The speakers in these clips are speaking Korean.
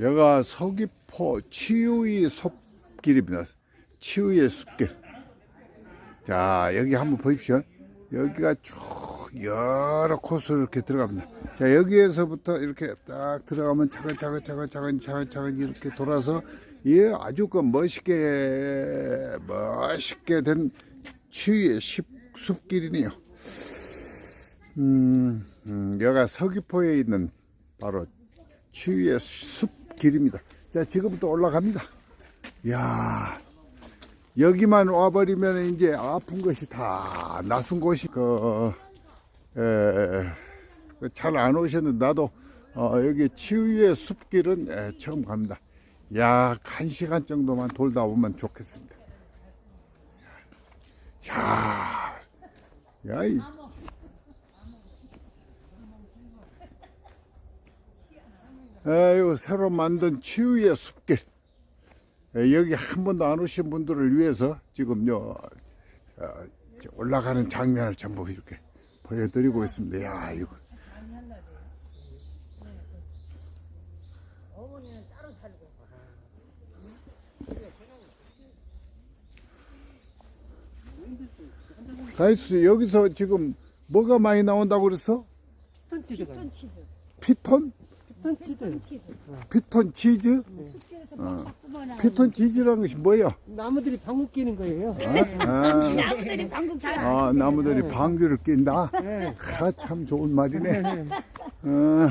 여가 서귀포 치유의 숲길입니다. 치유의 숲길. 자, 여기 한번 보십시오. 여기가 쭉 여러 코스로 이렇게 들어갑니다. 자, 여기에서부터 이렇게 딱 들어가면 차근차근 차근차근 차근차근 이렇게 돌아서 예, 아주 그 멋있게 멋있게 된 치유의 숲- 숲길이네요. 음, 음, 여기가 서귀포에 있는 바로 치유의 숲 길입니다. 자, 지금부터 올라갑니다. 이야, 여기만 와버리면 이제 아픈 것이 다 낯선 곳이, 그, 잘안 오셨는데, 나도, 어, 여기 치유의 숲길은 에, 처음 갑니다. 약 한 시간 정도만 돌다 오면 좋겠습니다. 야, 야, 이, 아유, 새로 만든 치유의 숲길. 에, 여기 한 번도 안 오신 분들을 위해서 지금요, 어, 올라가는 장면을 전부 이렇게 보여드리고 있습니다. 야, 이거. 가이스 여기서 지금 뭐가 많이 나온다고 그랬어? 피톤치드가 피톤? 피톤치드 피톤 치즈? 숲길에서 뻥뻥 피톤 치즈라는 것이 뭐예요? 나무들이 방귀 끼는 거예요. 아, 나무들이 방금 잘 아, 나무들이 방귀를 낀다? 네. 아, 참 좋은 말이네. 어,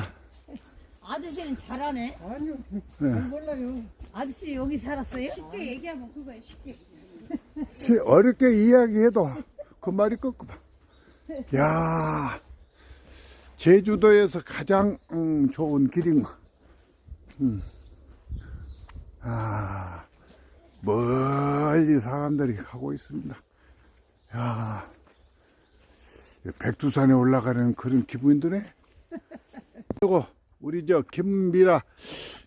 아저씨는 잘하네. 아니요, 네. 안 몰라요. 아저씨 여기 살았어요? 쉽게 얘기하면 그거예요. 쉽게. 시- 어렵게 이야기해도 그 말이 꺾구만. 야 제주도에서 가장 음, 좋은 길인 거. 음. 아, 멀리 사람들이 가고 있습니다. 야 백두산에 올라가는 그런 기분이 드네. 그리고 우리 저 김미라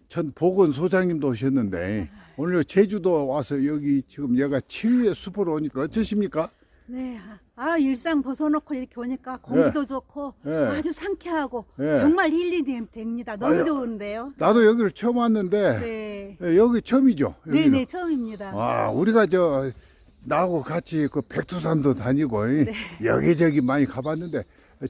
전 보건소장님도 오셨는데 오늘 제주도 와서 여기 지금 얘가 치유의 숲으로 오니까 어떠십니까? 네. 아, 일상 벗어놓고 이렇게 오니까 공기도 좋고 예. 아주 상쾌하고 예. 정말 힐링이 됩니다. 너무 아유. 좋은데요. 나도 여기를 처음 왔는데 네. 예, 여기 처음이죠. 네, 여기는. 네, 처음입니다. 와, 우리가 저 나하고 같이 그 백두산도 다니고 이 네. 여기저기 많이 가봤는데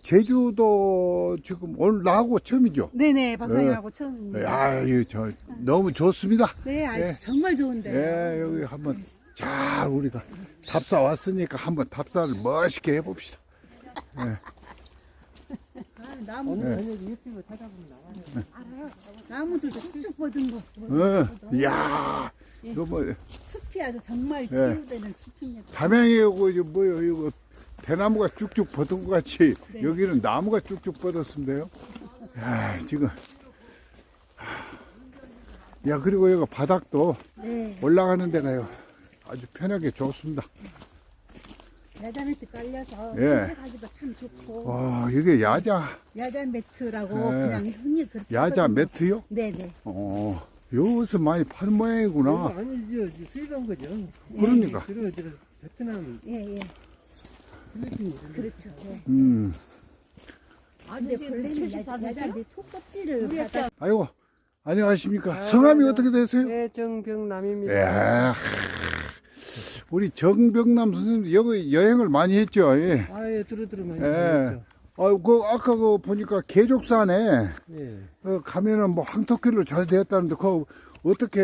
제주도 지금 오늘 나하고 처음이죠. 네, 네, 박사님하고 처음입니다. 아유, 저 너무 좋습니다. 네, 아주 예. 정말 좋은데요. 예, 여기 한번 잘 우리가 답사 왔으니까 한번 답사를 멋있게 해봅시다. 아, 나무, 저녁 유튜브 찾아보면 나와요. 나무들도 쭉쭉 뻗은 거. 어, 이야, 이거 뭐 숲이 아주 정말 예. 치유되는 숲입니다. 담양에 오고 이거 뭐요 이거 대나무가 쭉쭉 뻗은 것 같이 네. 여기는 나무가 쭉쭉 뻗었습니다요. 야 지금 야 그리고 여기 바닥도 네. 올라가는 데가요 아주 편하게 좋습니다. 야자 매트 깔려서 예. 산책하기도 참 좋고 와 이게 야자 야자 매트라고 네. 그냥 흔히 그렇게 야자 하거든요. 매트요? 네, 네. 어 여기서 많이 파는 이거 모양이구나. 아니죠, 이제 수입한 거죠. 그러니까 들어, 들어, 베트남, 예, 예. 필리핀 이런 데. 그렇죠. 예. 음 근데 원래는 야자 야자 매 속껍질을 받아 아이고 안녕하십니까 아, 성함이 네, 어떻게 되세요? 해정병남입니다. 예. 하, 우리 정병남 선생님 여기 여행을 많이 했죠. 예. 아예 들어 들어 많이 예. 들었죠. 아, 그 아까 그 보니까 개족산에 예. 어, 가면은 뭐 황토길로 잘 되었다는데 그 어떻게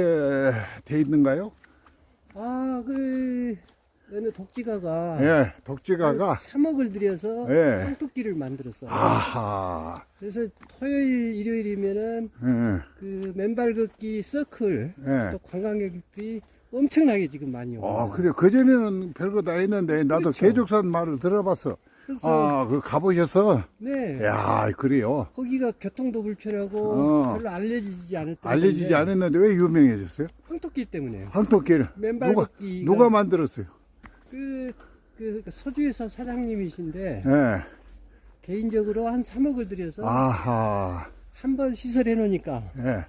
돼 있는가요? 아, 그 어느 독지가가 예, 독지가가 3억을 들여서 예. 황토끼를 만들었어요. 아하, 그래서 토요일, 일요일이면은 예, 그 맨발 걷기 서클 예. 또 관광객들이 엄청나게 지금 많이 오고. 어, 그래. 그전에는 별거 다 했는데, 나도 그렇죠. 개족산 말을 들어봤어. 그래서 아, 그 가보셔서? 네. 야 그래요. 거기가 교통도 불편하고 어. 별로 알려지지 않았던 알려지지 않았는데 왜 유명해졌어요? 황토끼 때문에요. 황토길. 맨발 누가, 걷기가- 누가 만들었어요? 그, 그 소주회사 사장님이신데 예. 개인적으로 한 3억을 들여서 아하. 한 번 시설해 놓으니까 예.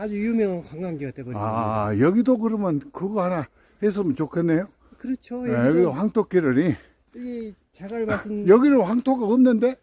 아주 유명한 관광지가 돼버린 거예요. 아, 여기도 그러면 그거 하나 했으면 좋겠네요. 그렇죠. 예, 여기도 여기도 황토길이니. 이 자갈밭은 여기는 황토가 없는데?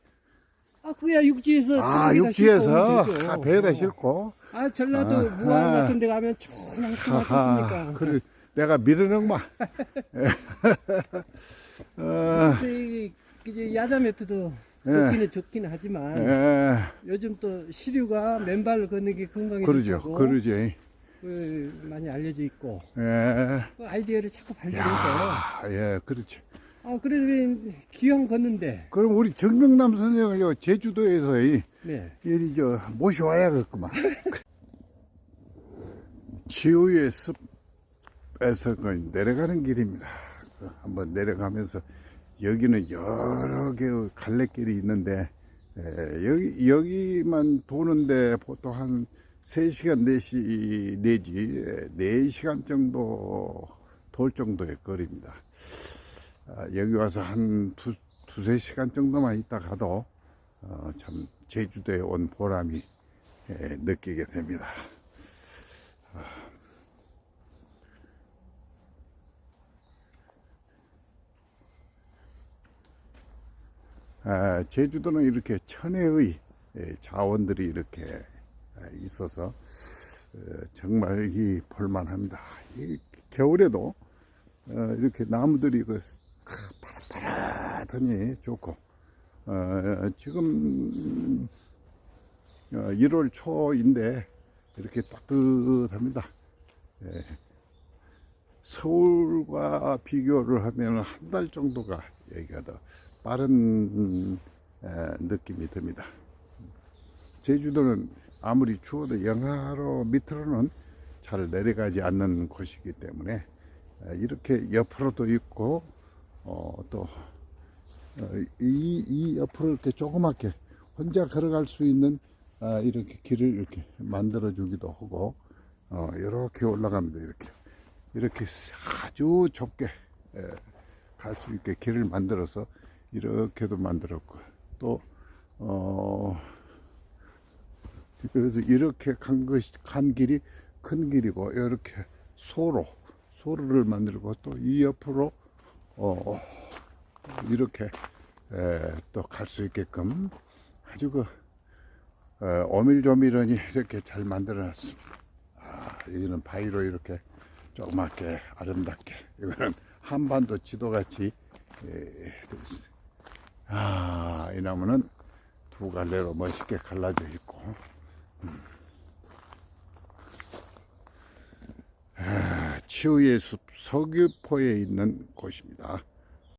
아, 그야 육지에서. 아, 배에다 육지에서 싣고 오면 되죠. 아, 배에다 어. 싣고. 아, 전라도 아, 무안 아. 같은 데 가면 항수 하하, 맞췄습니까? 그래, 내가 미르는마. 어, 이제 이제 야자 매트도 예. 좋기는 좋긴 하지만 에, 요즘 또 시류가 맨발로 걷는 게 건강에 그러죠, 좋다고 그러지. 그 많이 알려져 있고 에, 그 아이디어를 자꾸 발견해서 야, 예, 그렇지. 아 그래도 기왕 걷는데 그럼 우리 정명남 선생을요, 제주도에서 이, 네 이리 저 모셔와야겠구만. 치유의 숲에서 그 내려가는 길입니다. 그 한번 내려가면서 여기는 여러 개의 갈래길이 있는데 에, 여기 여기만 도는데 보통 한 3시간 4시 내지 4시간 정도 돌 정도의 거리입니다. 아, 여기 와서 한 두, 두세 시간 정도만 있다 가도 어, 참 제주도에 온 보람이 에, 느끼게 됩니다. 제주도는 이렇게 천혜의 에, 자원들이 이렇게 아, 있어서 어, 정말 이 볼만합니다. 이 겨울에도 어, 이렇게 나무들이 그 스- 파릇파릇하니 좋고 어, 지금 어, 1월 초인데 이렇게 따뜻합니다. 예. 서울과 비교를 하면 한 달 정도가 여기가 더 빠른 에, 느낌이 듭니다. 제주도는 아무리 추워도 영하로 밑으로는 잘 내려가지 않는 곳이기 때문에 에, 이렇게 옆으로도 있고 어, 또 어, 이, 이 옆으로 이렇게 조그맣게 혼자 걸어갈 수 있는 아, 이렇게 길을 이렇게 만들어 주기도 하고 어, 이렇게 올라갑니다 이렇게 이렇게 아주 좁게 갈 수 있게 길을 만들어서 이렇게도 만들었고 또 어, 그래서 이렇게 간 것이 간 길이 큰 길이고 이렇게 소로 소로를 만들고 또 이 옆으로 어, 이렇게 또 갈 수 있게끔 아주 그 어, 오밀조밀하니 이렇게 잘 만들어 놨습니다. 아, 여기는 바위로 이렇게 조그맣게 아름답게 이거는 한반도 지도같이 예, 돼 있어요. 아, 이 나무는 두 갈래로 멋있게 갈라져 있고 음. 아, 치유의 숲 서귀포에 있는 곳입니다.